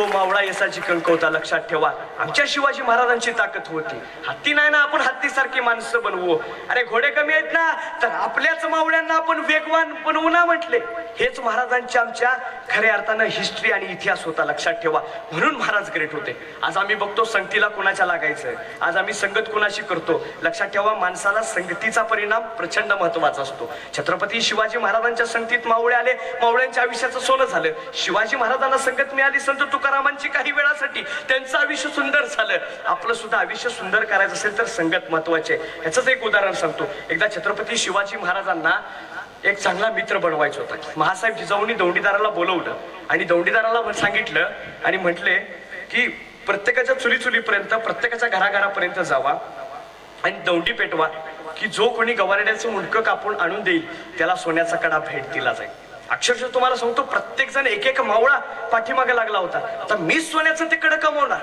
तो मावळा यसाची कणकवता लक्षात ठेवा. आमच्या शिवाजी महाराजांची ताकद होती. हत्ती नाही ना आपण हत्तीसारखी माणसं बनवू. अरे घोडे कमी आहेत ना तर आपल्याच मावळ्यांना आपण वेगवान बनवू ना म्हटले. हेच महाराजांच्या आमच्या खऱ्या अर्थानं हिस्ट्री आणि इतिहास होता लक्षात ठेवा. म्हणून महाराज ग्रेट होते. आज आम्ही बघतो संगतीला कोणाच्या लागायचं आज आम्ही संगत कोणाशी करतो? लक्षात ठेवा माणसाला संगतीचा परिणाम प्रचंड महत्त्वाचा असतो. छत्रपती शिवाजी महाराजांच्या संगतीत मावळे आले मावळ्यांच्या आयुष्याचं सोनं झालं. शिवाजी महाराजांना संगत मिळाली संत तुकारामांची काही वेळासाठी त्यांचं आयुष्य सुंदर झालं. आपलं सुद्धा आयुष्य सुंदर करायचं असेल तर संगत महत्त्वाचे ह्याचंच एक उदाहरण सांगतो. एकदा छत्रपती शिवाजी महाराजांना एक चांगला मित्र बनवायचा होता. महासाहेब जिजाऊंनी दौंडीदाराला बोलवलं आणि दौंडीदाराला सांगितलं आणि म्हटले की प्रत्येकाच्या चुली चुलीपर्यंत प्रत्येकाच्या घराघरापर्यंत जावा आणि दौंडी पेटवा की जो कोणी गवारड्याचं मुंडकं कापून आणून देईल त्याला सोन्याचा कडा भेट दिला जाईल. अक्षरशः तुम्हाला सांगतो प्रत्येक जण एक एक मावळा पाठीमागे लागला होता. आता मीच सोन्याचं ते कडं कमवणार.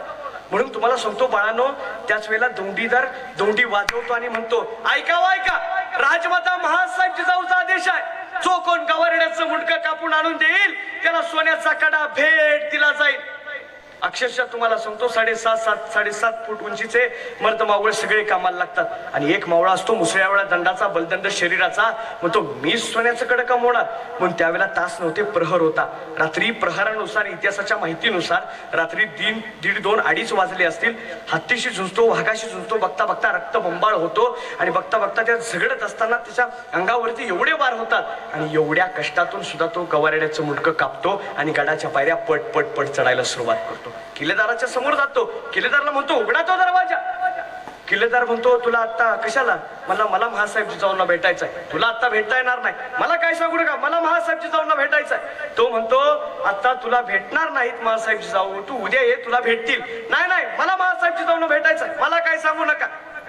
म्हणून तुम्हाला सांगतो बाळानो त्याच वेळेला दोंडीदार दोंडी वाजवतो आणि म्हणतो ऐका ऐका! राजमाता महासाहेब जिजाऊचा आदेश आहे. जो कोण गवारड्याचं मुंडकं कापून आणून देईल त्याला सोन्याचा कडा भेट दिला जाईल. अक्षरशः तुम्हाला सांगतो साडेसात सात साडेसात फूट उंचीचे मर्द मावळे सगळे कामाला लागतात. आणि एक मावळा असतो मुसळ्यावळा दंडाचा बलदंड शरीराचा मग तो मी सोन्याचं कडे कमवणार म्हणून त्यावेळेला तास नव्हते प्रहर होता. रात्री प्रहरानुसार इतिहासाच्या माहितीनुसार रात्री तीन दीड दोन अडीच वाजले असतील. हत्तीशी झुंजतो वाघाशी झुंजतो बघता बघता रक्त बंबाळ होतो. आणि बघता बघता त्या झगडत असताना त्याच्या अंगावरती एवढे वार होतात. आणि एवढ्या कष्टातून सुद्धा तो गवारेड्याचं मुटकं कापतो आणि गडाच्या पायऱ्या पट पट पट चढायला सुरुवात करतो. किल्लेदाराच्या समोर जातो. किल्लेदारला म्हणतो उघडा तो दरवाजा. किल्लेदार म्हणतो तुला आता कशाला? मला मला महासाहेब जाऊन भेटायचं आहे तुला आता भेटता येणार नाही. मला काय सांगू नका. मला महासाहेब जाऊन भेटायचं आहे तो म्हणतो आता तुला भेटणार नाहीत महासाहेब जिजाऊ तू उद्या ये तुला भेटतील. नाही नाही. मला महासाहेब जाऊन भेटायचं आहे मला काय सांगू नका.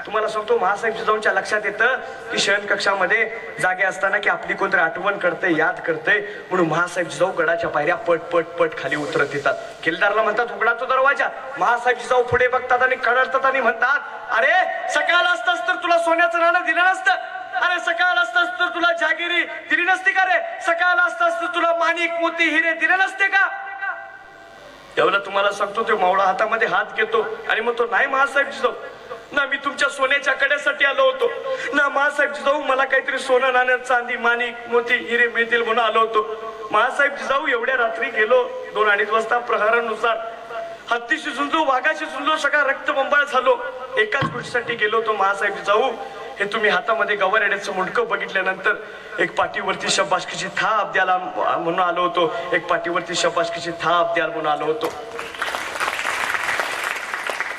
तुम्हाला सांगतो महासाहेब जिजाऊंच्या लक्षात येतं की शयन कक्षामध्ये जागे असताना की आपली कोणतरी आठवण करते याद करते म्हणून महासाहेब जिजाऊ गडाच्या पायऱ्या पट पट पट खाली उतरत येतात. किल्लेदारला म्हणतात उघडा तो दरवाजा. महासाहेब जिजाऊ पुढे बघतात आणि कडतात आणि म्हणतात अरे सकाळ असतास तर तुला सोन्याचं नाणं दिलं नसतं. अरे सकाळ असतास तर तुला जागिरी दिली नसती का रे? सकाळ असतास तर तुला माणिक मोती हिरे दिले नसते का? त्यावेळेला तुम्हाला सांगतो तो मावळा हातामध्ये हात घेतो आणि म्हणतो नाही महासाहेब जिजाऊ ना मी तुमच्या सोन्याच्या कड्यासाठी आलो होतो. ना महासाहेब जाऊ मला काहीतरी सोनं नाण्यात चांदी माणिक मोती हिरे मिळतील म्हणून आलो होतो. महासाहेब जाऊ एवढ्या रात्री गेलो दोन अडीच वाजता प्रहारानुसार. हत्तीशी झुंजो वाघाशी झुंजू सगळा रक्तबंबाळ झालो. एकाच गोष्टीसाठी गेलो तो महासाहेब जाऊ हे तुम्ही हातामध्ये गवर येण्याचं मुंडकं बघितल्यानंतर एक पाठीवरती शब्बाशकीची थाप द्याला म्हणून आलो होतो. एक पाठीवरती शब्बाशकीची थाप द्याल म्हणून आलो होतो.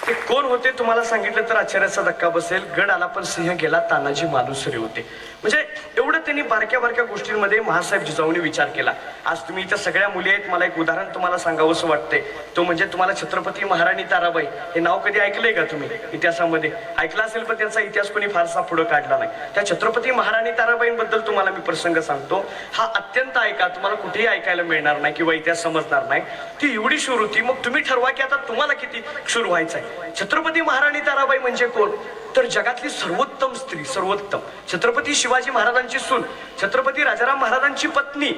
ते कोण होते तुम्हाला सांगितलं तर आश्चर्याचा धक्का बसेल. गड आला पण सिंह गेला तानाजी मालुसरे होते. म्हणजे एवढं त्यांनी बारक्या बारक्या गोष्टींमध्ये महासाहेब जिजाऊने विचार केला. आज तुम्ही इथं सगळ्या मुली आहेत मला एक उदाहरण तुम्हाला सांगावंसं वाटतंय. तो म्हणजे तुम्हाला छत्रपती महाराणी ताराबाई. हे नाव कधी ऐकलंय का तुम्ही इतिहासामध्ये? ऐकलं असेल पण त्यांचा इतिहास कोणी फारसा पुढे काढला नाही. त्या छत्रपती महाराणी ताराबाईंबद्दल तुम्हाला मी प्रसंग सांगतो. हा अत्यंत ऐका तुम्हाला कुठेही ऐकायला मिळणार नाही किंवा इतिहास समजणार नाही. ती एवढी शूर होती मग तुम्ही ठरवा की आता तुम्हाला किती शूर व्हायचं आहे छत्रपती महाराणी ताराबाई म्हणजे कोण? तर जगातली सर्वोत्तम स्त्री सर्वोत्तम. छत्रपती शिवाजी महाराजांची सून छत्रपती राजाराम महाराजांची पत्नी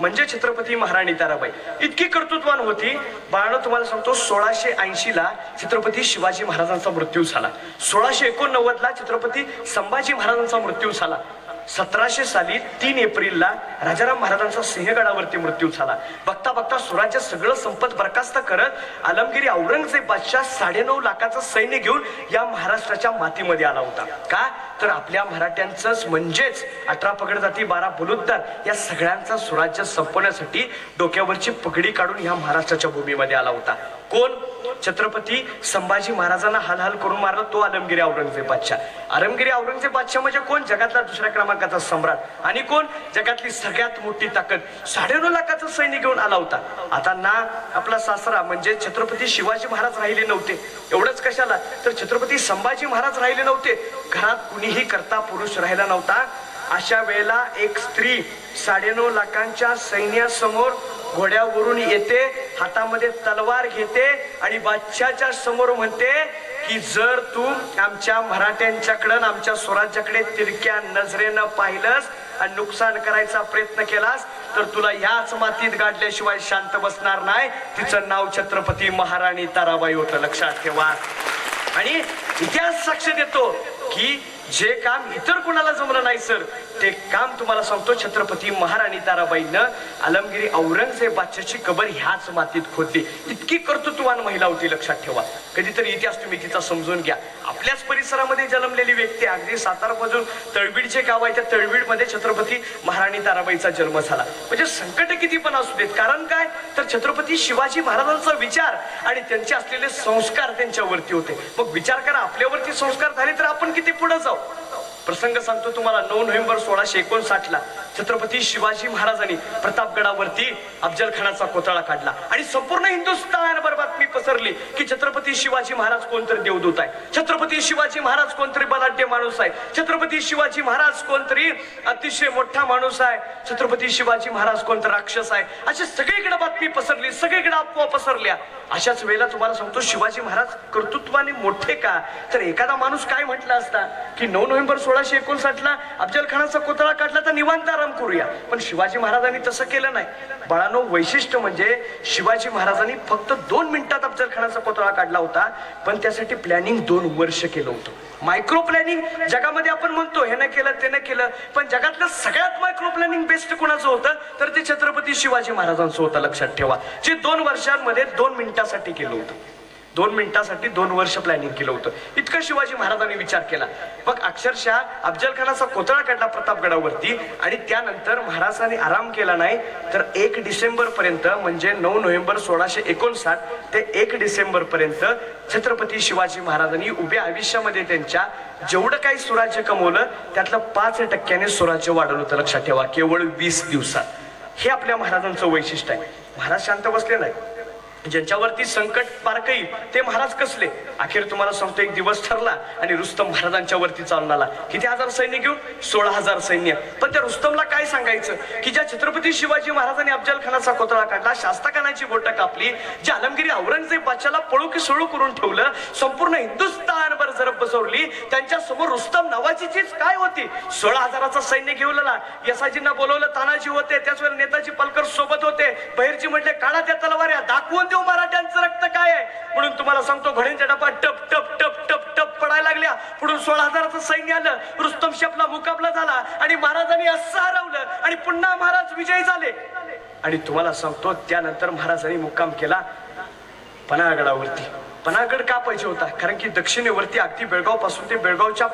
म्हणजे छत्रपती महाराणी ताराबाई. इतकी कर्तृत्वान होती. बाळानं तुम्हाला सांगतो सोळाशे ऐंशी ला छत्रपती शिवाजी महाराजांचा मृत्यू झाला. सोळाशे एकोणनव्वद ला छत्रपती संभाजी महाराजांचा मृत्यू झाला. सतराशे साली तीन एप्रिलला राजाराम महाराजांचा सिंहगडावरती मृत्यू झाला. बघता बघता स्वराज्य सगळं संपत बरखास्त करत आलमगिरी औरंगजेब बादशाह साडेनऊ लाखाचं सैन्य घेऊन या महाराष्ट्राच्या मातीमध्ये आला होता. का? तर आपल्या मराठ्यांचंच म्हणजेच अठरा पगड जाती बारा बलुद्दार या सगळ्यांचा स्वराज्य संपवण्यासाठी डोक्यावरची पगडी काढून या महाराष्ट्राच्या भूमीमध्ये आला होता. कोण? छत्रपती संभाजी महाराजांना हालहाल करून मारला तो आलमगिरी औरंगजेब बादशाह आलमगिरी औरंगजेब बादशाह म्हणजे कोण? जगातला दुसऱ्या क्रमांकाचा सम्राट. आणि कोण? जगातली सगळ्यात मोठी ताकद. साडेनऊ लाखाचं सैनिक घेऊन आला होता. आता ना आपला सासरा म्हणजे छत्रपती शिवाजी महाराज राहिले नव्हते. एवढंच कशाला? तर छत्रपती संभाजी महाराज राहिले नव्हते. घरात कुणीही करता पुरुष राहिला नव्हता. अशा वेळेला एक स्त्री साडेनऊ लाखांच्या सैन्यासमोर घोड्यावरून येते हातामध्ये तलवार घेते आणि बादशाच्या समोर म्हणते की जर तू आमच्या मराठ्यांच्याकडं आमच्या स्वराज्याकडे तिरक्या नजरेनं पाहिलंस आणि नुकसान करायचा प्रयत्न केलास तर तुला याच मातीत गाडल्याशिवाय शांत बसणार नाही. तिचं नाव छत्रपती महाराणी ताराबाई होतं. लक्षात ठेवा. आणि इतिहास साक्ष देतो की जे काम इतर कोणाला जमलं नाही सर ते काम तुम्हाला सांगतो छत्रपती महाराणी ताराबाईनं आलमगिरी औरंगजेबाची कबर ह्याच मातीत खोदली. इतकी कर्तृत्वान महिला होती लक्षात ठेवा. कधीतरी इतिहास तुम्ही तिचा समजून घ्या. आपल्याच परिसरामध्ये जन्मलेली व्यक्ती अगदी सातारापासून तळबीड जे गाव आहे त्या तळबीडमध्ये छत्रपती महाराणी ताराबाईचा जन्म झाला. म्हणजे संकट किती पण असू देत कारण काय? तर छत्रपती शिवाजी महाराजांचा विचार आणि त्यांचे असलेले संस्कार त्यांच्यावरती होते. मग विचार करा आपल्यावरती संस्कार झाले तर आपण किती पुढे जाऊ? प्रसंग सांगतो तुम्हाला नऊ नोव्हेंबर सोळाशे एकोणसाठ ला छत्रपती शिवाजी महाराजांनी प्रतापगडावरती अफजल खानाचा कोतळा काढला. आणि संपूर्ण हिंदुस्थानभर बातमी पसरली की छत्रपती शिवाजी महाराज कोणतरी देवदूत आहे. छत्रपती शिवाजी महाराज कोणतरी बलाढ्य माणूस आहे. छत्रपती शिवाजी महाराज कोणतरी अतिशय मोठा माणूस आहे. छत्रपती शिवाजी महाराज कोणतरी राक्षस आहे. अशी सगळीकडे बातमी पसरली सगळीकडे अफवा पसरल्या. अशाच वेळेला तुम्हाला सांगतो शिवाजी महाराज कर्तृत्वाने मोठे का? तर एखादा माणूस काय म्हटला असता? की नऊ नोव्हेंबर सोळाशे एकोणसाठला अफजल खानाचा कोतळा काढला तर निवांत आराम करूया. पण शिवाजी महाराजांनी तसं केलं नाही. बाळानो वैशिष्ट्य म्हणजे शिवाजी महाराजांनी फक्त दोन मिनिटात अफजल खानाचा कोतळा काढला होता पण त्यासाठी प्लॅनिंग दोन वर्ष केलं होतं. मायक्रो प्लॅनिंग जगामध्ये आपण म्हणतो हे न केलं ते न केलं पण जगातलं सगळ्यात मायक्रो प्लॅनिंग बेस्ट कोणाचं होतं? तर ते छत्रपती शिवाजी महाराजांचं होतं लक्षात ठेवा. जे दोन वर्षांमध्ये दोन मिनिटासाठी केलं होतं. दोन मिनिटासाठी दोन वर्ष प्लॅनिंग केलं होतं. इतकं शिवाजी महाराजांनी विचार केला. मग अक्षरशः अफजल खानाचा कोतळा काढला प्रतापगडावरती आणि त्यानंतर महाराजांनी आराम केला नाही तर एक डिसेंबर पर्यंत म्हणजे नऊ नोव्हेंबर सोळाशे एकोणसाठ ते एक डिसेंबर पर्यंत छत्रपती शिवाजी महाराजांनी उभ्या आयुष्यामध्ये त्यांच्या जेवढं काही स्वराज्य कमवलं त्यातलं पाच टक्क्याने स्वराज्य वाढवलं होतं. लक्षात ठेवा केवळ वीस दिवसात. हे आपल्या महाराजांचं वैशिष्ट्य आहे. महाराज शांत बसले नाही ज्यांच्यावरती संकट पारकई ते महाराज कसले? अखेर तुम्हाला सांगतो एक दिवस ठरला आणि रुस्तम महाराजांच्या वरती चालून आला. किती हजार सैन्य घेऊन? सोळा हजार सैन्य. पण त्या रुस्तमला काय सांगायचं? की ज्या छत्रपती शिवाजी महाराजांनी अफजल खानाचा कोतळा काढला शास्ताखानाची बोट कापली जे आलमगिरी औरंगजेब बादशाला पळू की सोळू करून ठेवलं संपूर्ण हिंदुस्थानभर जर बसवली त्यांच्यासमोर रुस्तम नावाची चीज काय होती? सोळा हजाराचा सैन्य घेऊन आला यसाजींना बोलवलं तानाजी होते त्याच वेळेला नेताजी पालकर सोबत होते. बहिरजी म्हटले काढा त्या तलवाऱ्या दाखवून देऊ मराठ्यांचं रक्त काय आहे? म्हणून तुम्हाला सांगतो घोड्यांच्या डबा टप टप टप टप टप पडायला लागल्या. पुढून सोळा हजाराचं सैन्य आलं. रुस्तम शपला मुकाबला झाला आणि महाराजांनी असं हरवलं आणि पुन्हा महाराज विजयी झाले. आणि तुम्हाला सांगतो त्यानंतर महाराजांनी मुक्काम केला पन्हाळगडावरती पन्हाळगड का पाहिजे होता? कारण की दक्षिणेवरती अगदी बेळगावपासून ते बेळगावच्या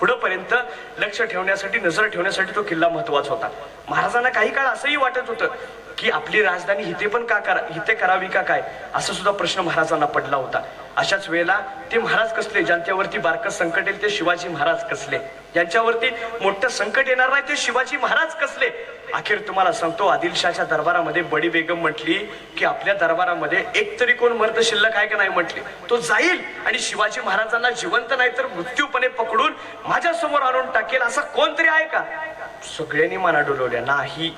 पुढेपर्यंत लक्ष ठेवण्यासाठी नजर ठेवण्यासाठी तो किल्ला महत्त्वाचा होता. महाराजांना काही काळ असंही वाटत होतं. की आपली राजधानी हिते पण का करा हिते करावी का काय? असा सुद्धा प्रश्न महाराजांना पडला होता. अशाच वेळेला ते महाराज कसले? ज्यांच्यावरती बारकं संकट येईल ते शिवाजी महाराज कसले? यांच्यावरती मोठं संकट येणार नाही ते शिवाजी महाराज कसले? अखेर तुम्हाला सांगतो आदिलशाहच्या दरबारामध्ये बडी बेगम म्हटली की आपल्या दरबारामध्ये एक तरी कोण मर्द शिल्लक आहे का नाही म्हटली. तो जाईल आणि शिवाजी महाराजांना जिवंत नाही तर मृत्यूपणे पकडून माझ्यासमोर आणून टाकेल असा कोणतरी आहे का? सगळ्यांनी मना डोलवल्या नाही.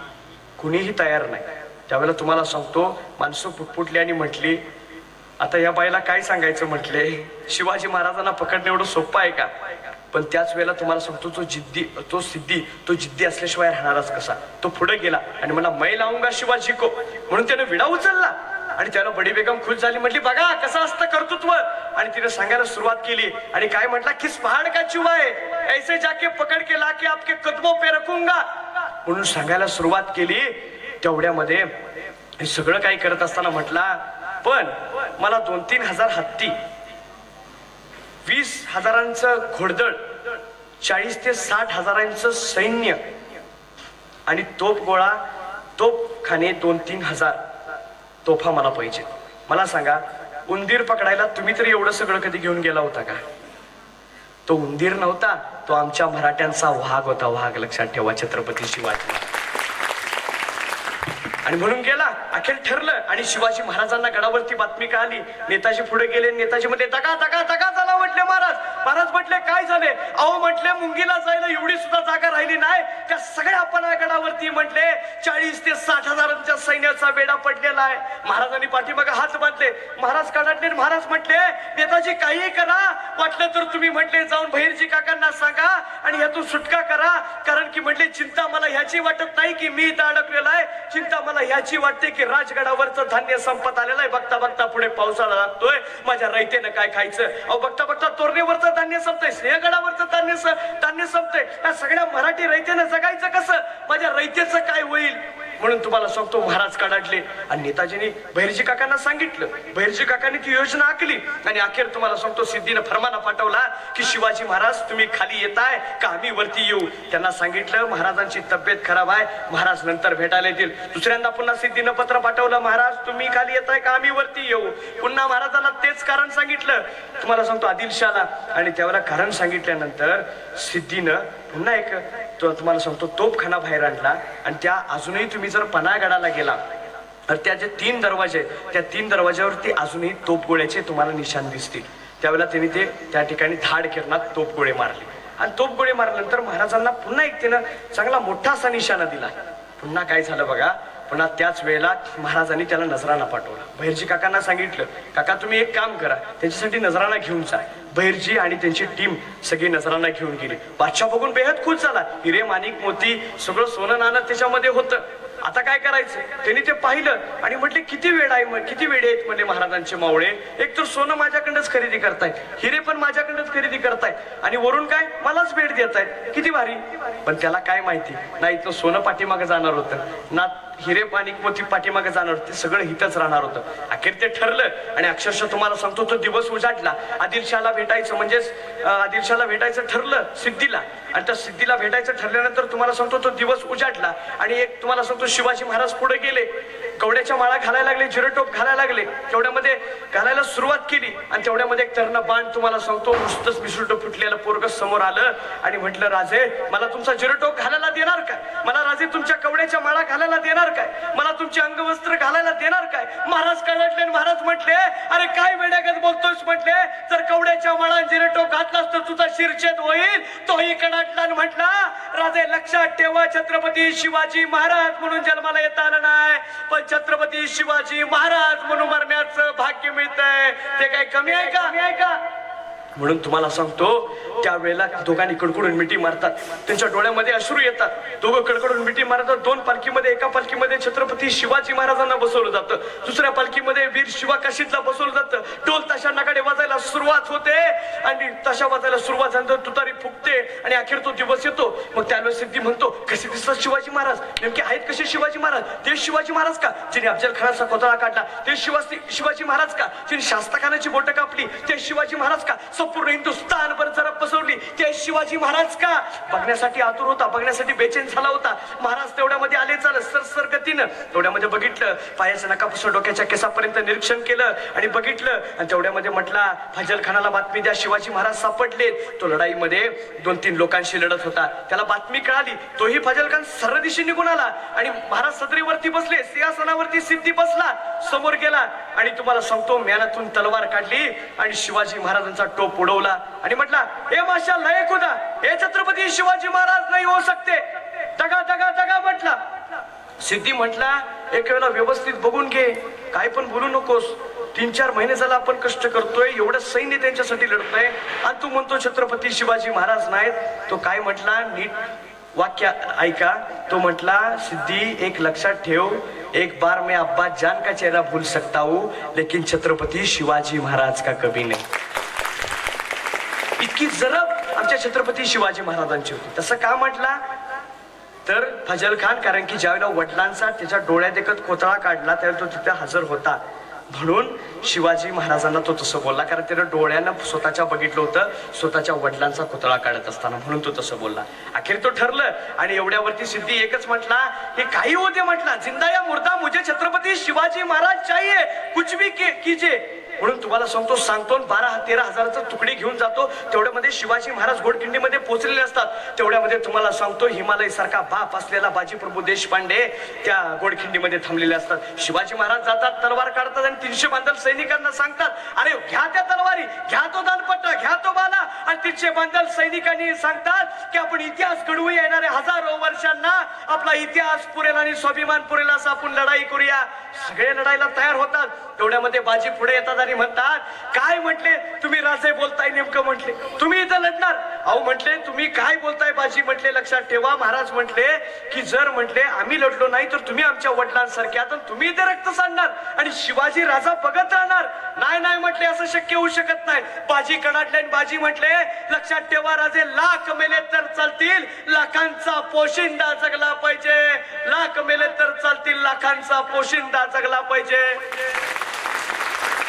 कुणीही तयार नाही. त्यावेळेला तुम्हाला सांगतो माणसं पुटपुटली आणि म्हटली आता या बाईला काय सांगायचं? म्हटले शिवाजी महाराजांना पकडणे एवढं सोपं आहे का? पण त्याच वेळेला तुम्हाला सांगतो तो जिद्दी तो सिद्धी तो जिद्दी असल्याशिवाय राहणारच कसा? तो पुढे गेला आणि मला मै लावून शिवाजी को. म्हणून त्याने विडा उचलला. आणि त्यानं बडी बेगम खुश झाली म्हटली बघा कसं असतं कर्तृत्व. आणि तिने सांगायला सुरुवात केली. आणि काय म्हटला किस पहाड का चुवा है? ऐसे जाके पकड के लाके आपके कदमों पे रखूंगा. म्हणून सांगायला सुरुवात केली. तेवढ्यामध्ये हे सगळं काही करत असताना म्हटला पण मला दोन तीन हजार हत्ती वीस हजारांचं घोडदळ चाळीस ते साठ हजारांचं सैन्य आणि तोप गोळा तोप खाणे दोन तीन हजार तोफा मला पाहिजे. मला सांगा उंदीर पकडायला तुम्ही तरी एवढं सगळं कधी घेऊन गेला होता का? तो उंदीर नव्हता तो आमच्या मराठ्यांचा वाघ होता. वाघ लक्षात ठेवा छत्रपती शिवाजी. आणि म्हणून गेला अखेर ठरलं आणि शिवाजी महाराजांना गडावरती बातमी कळाली. नेताजी पुढे गेले नेताजी म्हटले दगा तका तका झाला म्हटले महाराज. महाराज म्हटले काय झाले? अहो म्हटले मुंगीला एवढी सुद्धा जागा राहिली नाही. त्या सगळ्या पणा गडावरती म्हटले चाळीस ते साठ हजारांच्या सैन्याचा वेढा पडलेला आहे. महाराजांनी पाठीमागे हात बांधले. महाराज काढले महाराज म्हटले नेताजी काहीही करा. वाटलं तर तुम्ही म्हटले जाऊन बहिरजी काकांना सांगा आणि ह्यातून सुटका करा. कारण की म्हटले चिंता मला ह्याची वाटत नाही की मी इथं अडकलेला आहे. चिंता मला ह्याची वाटते की राजगडावरचं धान्य संपत आलेलं आहे. बघता बघता पुढे पावसाळा लागतोय. माझ्या रयतेनं काय खायचं? अहो बघता बघता तोरणेवरचं धान्य संपतंय. सिंहगडावरचं धान्य स- धान्य संपतंय. या सगळ्या मराठी रयतेनं जगायचं कसं? माझ्या रयतेचं काय होईल? म्हणून तुम्हाला सांगतो महाराज कडाडले आणि नेताजींनी बहिरजी काकांना सांगितलं. बहिरजी काकांनी ती योजना आखली. आणि अखेर तुम्हाला सांगतो सिद्धीनं फरमाना पाठवला की शिवाजी महाराज तुम्ही खाली येताय का आम्ही वरती येऊ? त्यांना सांगितलं महाराजांची तब्येत खराब आहे. महाराज नंतर भेटायला येतील. दुसऱ्यांदा पुन्हा सिद्धीनं पत्र पाठवलं महाराज तुम्ही खाली येताय का आम्ही वरती येऊ? पुन्हा महाराजांना तेच कारण सांगितलं. तुम्हाला सांगतो आदिलशाला. आणि त्यावेळेला कारण सांगितल्यानंतर सिद्धीनं पुन्हा एक तो तुम्हाला सांगतो तोपखाना बाहेर आणला आणि त्या अजूनही तुम्ही जर पनागडाला गेला तर त्या जे तीन दरवाजे आहेत, त्या तीन दरवाज्यावरती अजूनही तोपगोळ्याचे तुम्हाला निशाण दिसतील. त्यावेळेला त्यांनी ते त्या ठिकाणी धाड किरणात तोपगोळे मारले. आणि तोपगोळे मारल्यानंतर महाराजांना पुन्हा एक त्यानं चांगला मोठा असा निशाणा दिला. पुन्हा काय झालं बघा पुन्हा त्याच वेळेला महाराजांनी त्याला नजराना पाठवला. बहिरजी काकांना सांगितलं काका तुम्ही एक काम करा त्यांच्यासाठी नजराना घेऊन जा. बहिरजी आणि त्यांची टीम सगळी नजरांना घेऊन गेली. बादशाह बघून बेहद खुश झाला. हिरे माणिक मोती सगळं सोनं नाणं त्याच्यामध्ये होतं. आता काय करायचं? त्यांनी ते पाहिलं आणि म्हटले किती वेळ आहे मग? किती वेळ आहेत? म्हणले महाराजांचे मावळे. एक तर सोनं माझ्याकडनंच खरेदी करतायत. हिरे पण माझ्याकडनंच खरेदी करतायत. आणि वरून काय? मलाच भेट देत आहेत किती भारी. पण त्याला काय माहिती? नाही तर सोनं पाठीमागे जाणार होतं. ना हिरे पाणी मोती पाठीमागे जाणार होते सगळं हितच राहणार होतं. अखेर ते ठरलं आणि अक्षरशः तुम्हाला सांगतो तो दिवस उजाडला. आदिलशाला भेटायचं म्हणजेच आदिलशाला भेटायचं ठरलं सिद्धीला. आणि त्या सिद्धीला भेटायचं ठरल्यानंतर तुम्हाला सांगतो तो दिवस उजाडला. आणि एक तुम्हाला सांगतो शिवाजी महाराज पुढे गेले. कवड्याच्या माळा घालायला लागले जिरटोप घालायला लागले. तेवढ्यामध्ये घालायला सुरुवात केली आणि तेवढ्यामध्ये एक तरण बाण तुम्हाला सांगतो नुसतंच मिसुट फुटलेलं पोरग समोर आलं आणि म्हटलं राजे मला तुमचा जिरटोप घालायला देणार काय? मला राजे तुमच्या कवड्याच्या माळा घालायला देणार काय? मला तुमचे अंगवस्त्र घालायला देणार काय? महाराज कळटले महाराज म्हटले अरे काय वेड्यागत बोलतोस म्हटले जर कवड्याच्या माळा जिरटोप घातलास तर तुझा शिरछेद होईल. तोही कडाटला म्हटला राजे लक्षात ठेवा छत्रपती शिवाजी महाराज म्हणून जन्माला येत आला नाही पण छत्रपती शिवाजी महाराज म्हणून मरण्याचं भाग्य मिळतंय. ते काय कमी कमी आहे का? म्हणून तुम्हाला सांगतो त्यावेळेला दोघांनी कडकडून मिठी मारतात. त्यांच्या डोळ्यामध्ये अश्रू येतात. दोघं कडकडून मिठी मारतात. दोन पालखीमध्ये एका पालखीमध्ये छत्रपती शिवाजी महाराजांना बसवलं जातं. दुसऱ्या पालखीमध्ये वीर शिवा काशीतला बसवलं जातं. टोल ताशा नगाडे वाजायला सुरुवात होते. आणि ताशा वाजायला सुरुवात झाल्यानंतर तुतारी फुकते आणि अखेर तो दिवस येतो. मग त्यावेळेस सिद्धी म्हणतो कसे दिसतात शिवाजी महाराज? नेमके आहेत कसे शिवाजी महाराज? ते शिवाजी महाराज का? जिने अफजल खानाचा कोतळा काढला ते शिवाजी शिवाजी महाराज का? जिने शास्ता खानाची बोटं कापली ते शिवाजी महाराज का? संपूर्ण हिंदुस्थान वर ते शिवाजी महाराज का? बघण्यासाठी आतुर होता बघण्यासाठी बेचैन झाला होता. महाराज तेवढ्यामध्ये आले चाल सर सर गतीनं. तेवढ्यामध्ये बघितलं पायाच्या नकापासून डोक्याच्या केसापर्यंत निरीक्षण केलं आणि बघितलं. आणि तेवढ्यामध्ये म्हटला फजल खानाला बातमी द्या शिवाजी महाराज सापडलेत. तो लढाईमध्ये दोन तीन लोकांशी लढत होता. त्याला बातमी कळाली तोही फजल खान सरदिशी निघून आला आणि महाराज सदरीवरती बसले सिंहासनावरती सिद्धी बसला समोर गेला. आणि तुम्हाला सांगतो म्यानातून तलवार काढली आणि शिवाजी महाराजांचा टोप उडवला. आणि म्हटला हे माशा लय खुदा हे छत्रपती शिवाजी महाराज नाही होऊ सकते दगा दगा दगा म्हटला. सिद्धी म्हटला एक वेळेला व्यवस्थित बघून घे. काय पण बोलू नकोस. तीन चार महिने झाला आपण कष्ट करतोय एवढं सैन्य त्यांच्यासाठी लढतोय. आणि तू म्हणतो छत्रपती शिवाजी महाराज नाहीत. तो काय म्हटला? नीट वाक्य ऐका. तो म्हटला सिद्धी एक लक्षात ठेव. एक बार मैं अब्बा जान का चेहरा भूल सकता हूँ लेकिन छत्रपती शिवाजी महाराज का कभी नहीं. इतकी जरब आमच्या छत्रपती शिवाजी महाराजांची होती. तसं का म्हटला? तर फजल खान कारण की ज्यावेळेला वडिलांचा त्याच्या डोळ्यात एकच कोतळा काढला त्यावेळेला तो तिथे हजर होता. म्हणून शिवाजी महाराजांना तो तसं बोलला कारण त्यानं डोळ्यानं स्वतःच्या बघितलं होतं स्वतःच्या वडिलांचा कोतळा काढत असताना म्हणून तो तसं बोलला. अखेर तो ठरलं आणि एवढ्यावरती सिद्धी एकच म्हटला हे काही होते म्हटला जिंदा या मुर्दा मुझे छत्रपती शिवाजी महाराज चाहिए कुछ भी के- कीजिए. म्हणून तुम्हाला सांगतो सांगतो आणि बारा तेरा हजाराचा तुकडी घेऊन जातो. तेवढ्यामध्ये शिवाजी महाराज गोडखिंडीमध्ये पोहोचलेले असतात. तेवढ्यामध्ये तुम्हाला सांगतो हिमालय सारखा बाप असलेला बाजी प्रभू देशपांडे त्या गोडखिंडीमध्ये थांबलेले असतात. शिवाजी महाराज जातात तलवार काढतात आणि तीनशे बांधल सैनिकांना सांगतात अरे घ्या त्या तलवारी घ्या तो दानपट्टा घ्या तो बाला. आणि तीनशे बांधल सैनिकांनी सांगतात की आपण इतिहास घडवू येणाऱ्या हजारो वर्षांना आपला इतिहास पुरेल आणि स्वाभिमान पुरेल असं आपण लढाई करूया. सगळे लढाईला तयार होतात. तेवढ्यामध्ये बाजी पुढे येतात आणि म्हणतात काय म्हटले? तुम्ही राजे बोलताय नेमकं म्हटले. तुम्ही इथं लढणार. अहो म्हटले तुम्ही काय बोलताय बाजी? म्हटले लक्षात ठेवा महाराज म्हटले की जर म्हटले आम्ही लढलो नाही तर तुम्ही आमच्या वडिलांसारखे आता तुम्ही इथे रक्त सांडणार आणि शिवाजी राजा बघत राहणार. नाही नाही म्हटले असं शक्य होऊ शकत नाही. बाजी कडाडले आणि बाजी म्हटले लक्षात ठेवा राजे लाख मेले तर चालतील लाखांचा पोशिंदा जगला पाहिजे. लाख मेले तर चालतील लाखांचा पोशिंदा जगला पाहिजे.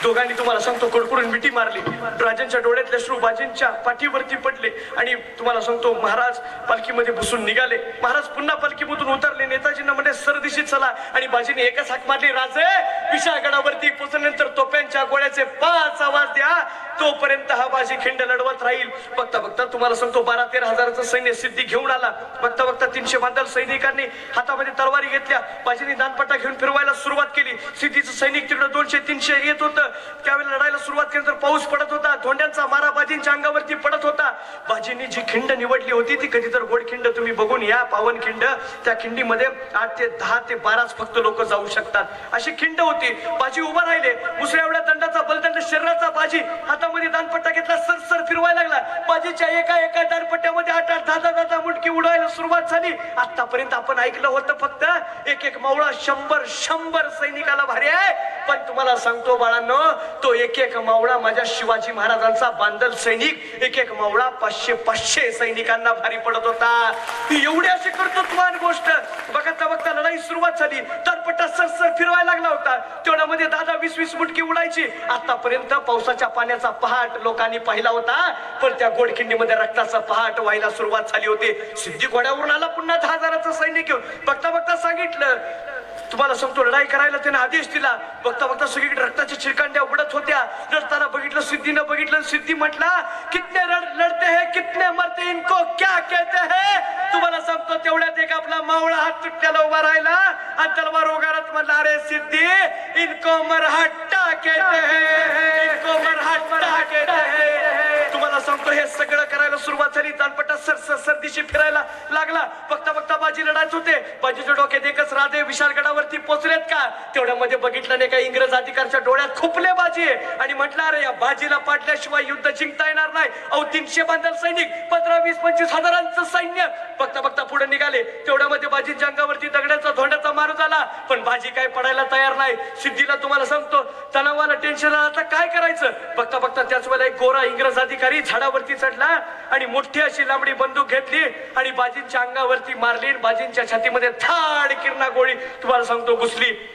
दोघांनी तुम्हाला सांगतो कडकडून मिठी मारली. राजांच्या डोळ्यातले श्रू बाजींच्या पाठीवरती पडले आणि तुम्हाला सांगतो महाराज पालखीमध्ये बसून निघाले. महाराज पुन्हा पालखीमधून उतरले. नेताजींना म्हणजे सरदिशी चला. आणि बाजीने एकच हाक मारली राजे विशाळगडावरती पोचल्यानंतर तोप्यांच्या गोळ्याचे पाच आवाज द्या. तोपर्यंत हा बाजी खिंड लढवत राहील. बघता बघता तुम्हाला सांगतो बारा तेरा हजाराचं सैन्य सिद्धी घेऊन आला. बघता बघता तीनशे बांधल सैनिकांनी हातामध्ये तलवारी घेतल्या. बाजीने दानपट्टा घेऊन फिरवायला सुरुवात केली. सिद्धीचं सैनिक तिकडं दोनशे तीनशे येत होतं. त्यावेळी लढायला सुरुवात केली तर पाऊस पडत होता धोंड्यांचा मारा बाजींच्या अंगावरती पडत होता. बाजींनी जी खिंड निवडली होती ती कधी तर गोड खिंड तुम्ही बघून या पावन खिंड. त्या खिंडीमध्ये आठ ते दहा ते बाराच फक्त लोक जाऊ शकतात. अशी खिंड होती. बाजी उभा राहिले. दुसऱ्या एवढ्या दंडाचा बलदंड शरीराचा बाजी हातामध्ये दानपट्टा घेतला सर सर फिरवायला लागला. बाजीच्या एका एका दानपट्ट्यामध्ये आठ आठ दहा दहा दहा डुबकी उडायला सुरुवात झाली. आतापर्यंत आपण ऐकलं होतं फक्त एक एक मावळा शंभर शंभर सैनिकाला भारी आहे. पण तुम्हाला सांगतो बाळांनो तो एक एक मावळा माझ्या शिवाजी महाराजांचा बांधल सैनिक एक एक मावळा पाचशे पाचशे सैनिकांना भारी पडत होता. एवढी अशी कर्तृत्वान गोष्ट बघता बघता लढाई सुरुवात झाली. तलपट्टा सर सरसर फिरवायला लागला होता. तेवढ्यामध्ये दादा वीस वीस मुटकी उडायची. आतापर्यंत पावसाच्या पाण्याचा पहाट लोकांनी पाहिला होता. पण त्या गोडखिंडीमध्ये रक्ताचा पहाट व्हायला सुरुवात झाली होती. सिद्धी घोड्यावरून आला पुन्हा दहा हजाराचं सैन्य घेऊन. बघता बघता सांगितलं तुम्हाला सांगतो लढाई करायला त्याने आदेश दिला. बघता बघता सगळीकडे रक्ताच्या चिरकांड्या उडत होत्या. रडताना बघितलं सिद्धीनं बघितलं सिद्धी म्हटला कितने रड लढते हे कितने मरते इनको क्या कहते है? तुम्हाला सांगतो तेवढ्यात एक आपला मावळा हात तुटल्याला उभा राहिला आणि तलवार उगारत म्हणला अरे सिद्धी इनको मरहट्टा कहते है इनको मरहट्टा कहते है. तुम्हाला सांगतो हे सगळं करायला सुरुवात झाली. तानपटा सर सर सरदिशी फिरायला लागला. बघता बघता बाजी लढायच होते. बाजीच्या डोक्यात एकच राधे विशालगडावरती पोचलेत का? तेवढ्यामध्ये बघितलं नाही का इंग्रज अधिकारच्या डोळ्यात खुपले बाजी. आणि म्हटलं अरे या बाजीला पाडल्याशिवाय युद्ध जिंकता येणार नाही. अहो तीनशे बांधल सैनिक पंधरा वीस पंचवीस हजारांचं सैन्य. बघता बघता पुढे निघाले. तेवढ्यामध्ये बाजीच्या अंगावरती दगडाचा धोंड्याचा मारू झाला. पण बाजी काय पडायला तयार नाही. सिद्धीला तुम्हाला सांगतो तणावाला टेन्शन आलं आता काय करायचं? बघता बघता त्याच वेळेला एक गोरा इंग्रज अधिकारी झाडावरती चढला आणि मोठी अशी लांबडी बंदूक घेतली आणि बाजींच्या अंगावरती मारली आणि बाजींच्या छातीमध्ये थाड किरणा गोळी तुम्हाला सांगतो घुसली.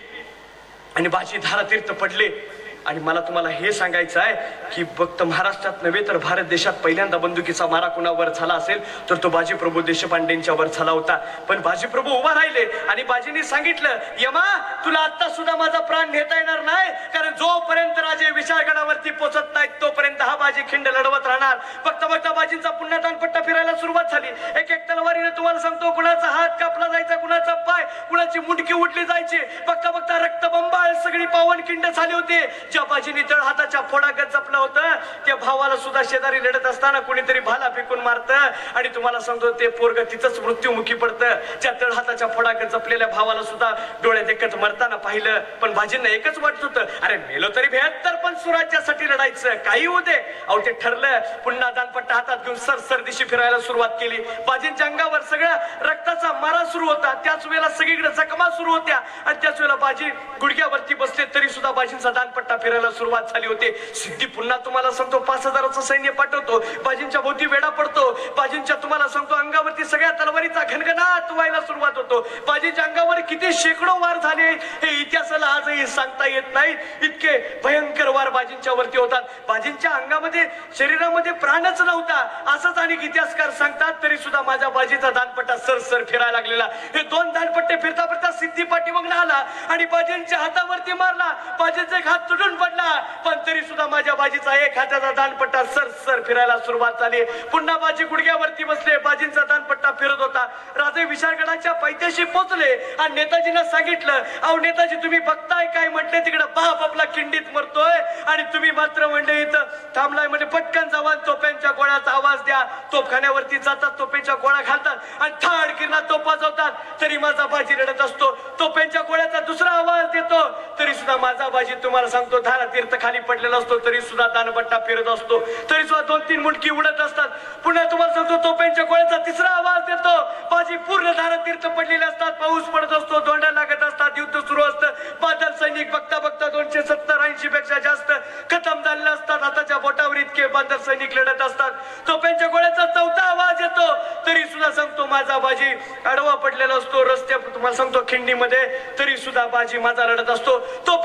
आणि बाजी धारातीर्थ पडले. आणि मला तुम्हाला हे सांगायचं आहे की फक्त महाराष्ट्रात नव्हे तर भारत देशात पहिल्यांदा बंदुकीचा मारा कुणावर झाला असेल तर तो बाजीप्रभू देशपांडेंच्यावर झाला होता. पण बाजीप्रभू उभा राहिले आणि बाजीने सांगितलं यमा तुला आता सुद्धा माझा प्राण नेता येणार नाही कारण जोपर्यंत राजे विशाळगडावरती पोचत नाहीत तोपर्यंत हा बाजी खिंड लढवत राहणार. फक्त बघता बाजींचा पुन्हा दानपट्टा फिरायला सुरुवात झाली. एक एक तलवारीने तुम्हाला सांगतो कुणाचा हात कापला जायचा कुणाचा पाय कुणाची मुंडकी उठली जायची. बघता बघता रक्तबंबाळ सगळी पावन खिंड झाली होती. ज्या बाजीने तळ हाताच्या फोडागत जपलं होतं त्या भावाला सुद्धा शेजारी लढत असताना कुणीतरी भाला फेकून मारत आणि तुम्हाला सांगतो ते पोरग तिथंच मृत्यूमुखी पडतं. त्या तळ हाताच्या फोडागत जपलेल्या भावाला सुद्धा डोळ्यात एकच मरताना पाहिलं. पण भाजींना एकच वाटत होतं अरे मेलो तरी बेहत्तर पण सुराज्यासाठी लढायचं काही होऊ दे. अहो ते ठरलं पुन्हा दानपट्टा हातात घेऊन सर सर्दीशी फिरायला सुरुवात केली. बाजींच्या अंगावर सगळ्या रक्ताचा मारा सुरू होता. त्याच वेळेला सगळीकडे जखमा सुरू होत्या. आणि त्याच वेळेला बाजी गुडघ्यावरती बसले तरी सुद्धा बाजींचा दानपट्टा फिरायला सुरुवात झाली होती. सिद्धी पुन्हा तुम्हाला सांगतो पाच हजाराचं सैन्य पाठवतो. बाजींच्या भोवती वेडा पडतो. बाजींच्या तुम्हाला सांगतो अंगावरती सगळ्या तलवारीचा घनघनाट व्हायला सुरुवात होतो. बाजींच्या अंगावर किती शेकडो वार झाले हे इतिहासाला आजही सांगता येत नाही. इतके भयंकर वार बाजींच्या वरती होतात. बाजींच्या अंगामध्ये शरीरामध्ये प्राणच नव्हता. असंच अनेक इतिहासकार सांगतात तरी सुद्धा माझ्या बाजीचा दानपट्टा सर सर फिरायला लागलेला. हे दोन दानपट्टे फिरता फिरता सिद्धी पाठीमागून आला आणि बाजींच्या हातावरती मारला. बाजींचा एक हात तुटून पडला पण तरी सुद्धा माझ्या बाजीचा एक हाताचा दानपट्टा सर सर फिरायला सुरुवात झाली. पुन्हा बाजी गुडघ्यावरती बसले. बाजींचा दानपट्टा फिरत होता. राजे विशाळगडाच्या पायथ्याशी पोचले आणि नेताजींना सांगितलं अहो नेताजी तुम्ही बघताय काय म्हटले? तिकडे बाप आपला खिंडीत मरतोय आणि तुम्ही मात्र म्हणले इथं थांबलाय म्हणजे पटकन जावा तोप्यांच्या गोळ्याचा आवाज द्या. तोफखान्यावरती जातात तोप्यांच्या गोळ्या घालतात आणि थाड किरणा तोपा जातात तरी माझा बाजी रडत असतो. तोपेंच्या गोळ्याचा दुसरा आवाज देतो. तरी सुद्धा माझा बाजी तुम्हाला सांगतो धारा तीर्थ खाली पडलेला असतो तरी सुद्धा दानपट्टा फिरत असतो. तरी सुद्धा दोन तीन मुंडकी उडत असतात. पुन्हा तुम्हाला सांगतो तोपेंच्या गोळ्याचा तिसरा आवाज देतो. माझी पूर्ण धारा तीर्थ पडलेले असतात. पाऊस पडत असतो दोंड्या लागत असतात. युद्ध सुरू असतं. बादल सैनिक बघता बघता दोनशे सत्तर ऐंशी पेक्षा जास्त खतम झालेले असतात. हाताच्या बोटावर इतके बादल सैनिक लढत असतात. तोपेंच्या गोळ्याचा चौथा आवाज येतो. तरी सुद्धा सांगतो माझा बाजी आडवा पडलेला असतो. रस्त्या तुम्हाला सांगतो खिंडीमध्ये तरी सुद्धा बाजी माझा रडत असतो. तो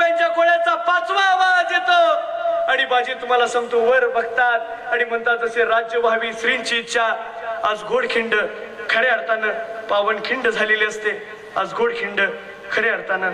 पाचवा आवाज येतो. आणि बाजी तुम्हाला सांगतो वर बघतात आणि म्हणतात तसे राज्य व्हावी श्रींची इच्छा. आज गोडखिंड खऱ्या अर्थानं पावनखिंड झालेली असते. आज गोडखिंड खऱ्या अर्थानं